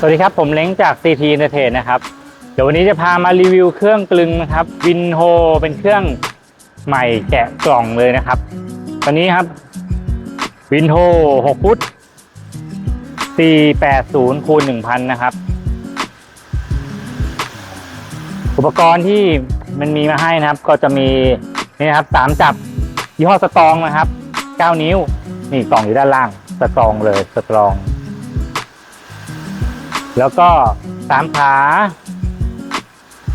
สวัสดีครับ ผมเล้งจาก CT Entertain นะครับ เดี๋ยววันนี้จะพามารีวิวเครื่องกลึงนะครับวินโฮเป็นเครื่องใหม่แกะกล่องเลยนะครับ ตอนนี้ครับวินโฮ6ฟุต 480คูณ1,000 นะครับ อุปกรณ์ที่มันมีมาให้นะครับ ก็จะมีนี่นะครับสามจับยี่ห้อสตองนะครับ 9 นิ้ว นี่กล่องอยู่ด้านล่างสตองเลยสตอง แล้วก็สามขา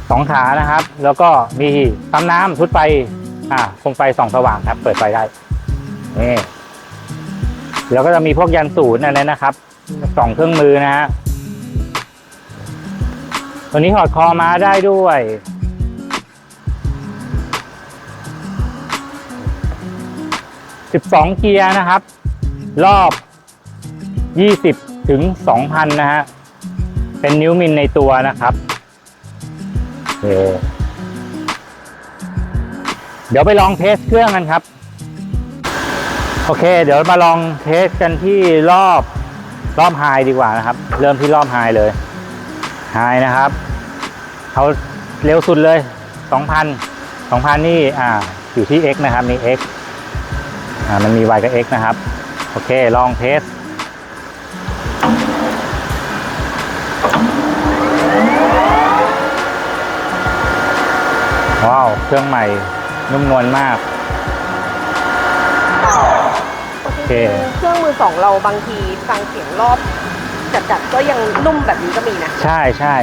สองขานะครับ แล้วก็มีปั๊มน้ำชุดไฟอ่าโคมไฟส่องสว่างครับ เปิดไฟได้นี่แล้วก็จะมีพวกยันศูนย์อะไรนะครับสองเครื่องมือนะฮะตัวนี้ถอดคอมาได้ด้วย12เกียร์นะครับ รอบ20ถึง2,000นะฮะ เป็นนิ้วมิลในตัวนะครับเดี๋ยวไปลองเทสเครื่องกันครับ โอเค เดี๋ยวมาลองเทสกันที่รอบรอบไฮดีกว่านะครับ เริ่มที่รอบไฮเลยไฮนะครับเอาเร็วสุดเลย 2,000 2,000 นี่อ่าอยู่ที่ x นะครับมี x อ่ามันมี y กับ x นะครับ โอเค ลองเทส ว้าว เครื่องใหม่นุ่มนวลมาก โอเค เครื่องมือสองเราบางทีฟังเสียงรอบจัดๆก็ยังนุ่มแบบนี้ก็มีนะใช่ใช่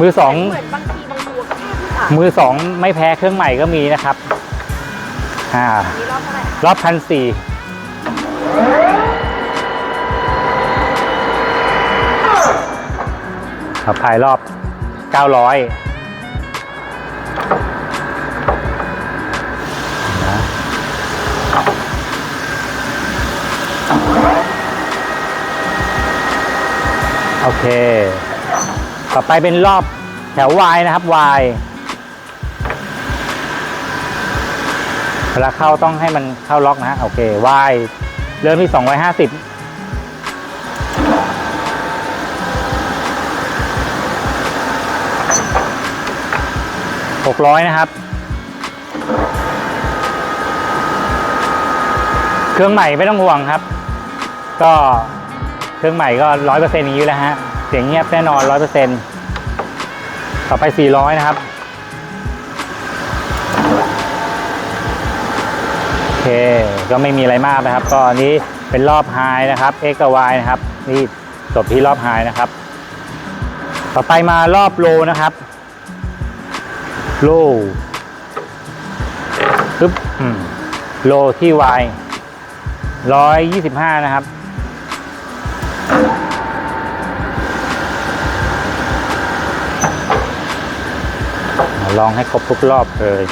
มือสองเหมือนบางทีบางตัวก็แค่ที่มือสองไม่แพ้เครื่องใหม่ก็มีนะครับอ่ารอบเท่าไหร่รอบพันสี่ขับภายรอบ 900 โอเค ต่อไปเป็นรอบแถว Y นะครับ Y เวลาเข้าต้องให้มันเข้าล็อกนะ โอเค Y เริ่มที่250 600นะครับ เครื่องใหม่ไม่ต้องห่วงครับ ก็เครื่องใหม่ก็ร้อยเปอร์เซ็นต์อย่างนี้แหละฮะ เสียงเงียบแน่นอนร้อยเปอร์เซ็นต์ต่อไป400นะครับ โอเค ก็ไม่มีอะไรมากนะครับ ก็อันนี้เป็นรอบไฮนะครับ X กับ Y นะครับ นี่จบที่รอบไฮนะครับ ต่อไปมารอบโลนะครับ โลปึ๊บโลที่ Y ร้อยยี่สิบห้านะครับ ลองให้ครบทุกรอบเลย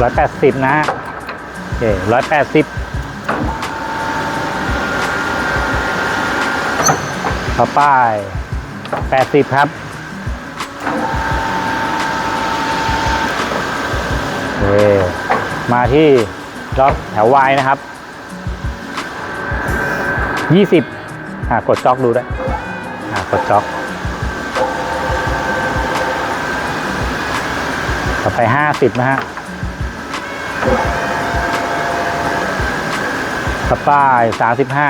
ร้อยแปดสิบนะโอเคร้อยแปดสิบต่อไปแปดสิบครับโอเคมาที่รอบแถววายนะครับ ยี่สิบอ่ากดจ็อกดูด้วยอ่ากดจ็อก ต่อไปห้าสิบนะฮะต่อไปสามสิบห้า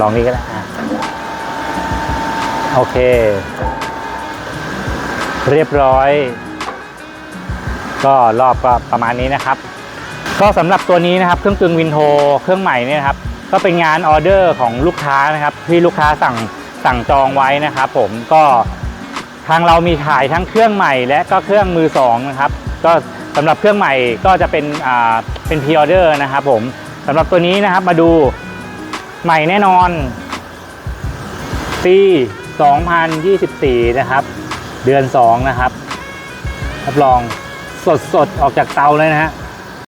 ลองนี้ก็ได้โอเค เรียบร้อย ก็รอบก็ประมาณนี้นะครับ ก็สำหรับตัวนี้นะครับเครื่องกึงวินโทเครื่องใหม่เนี่ยครับก็เป็นงานออเดอร์ของลูกค้านะครับที่ลูกค้าสั่งสั่งจองไว้นะครับ ผมก็ทางเรามีขายทั้งเครื่องใหม่และก็เครื่องมือสองนะครับก็สำหรับเครื่องใหม่ก็จะเป็นอ่าเป็นพรีออเดอร์นะครับ ผมสำหรับตัวนี้นะครับมาดูใหม่แน่นอนปี2024 นะครับ เดือน 2 นะครับรับรองสดสดๆออกจากเตาเลยนะฮะ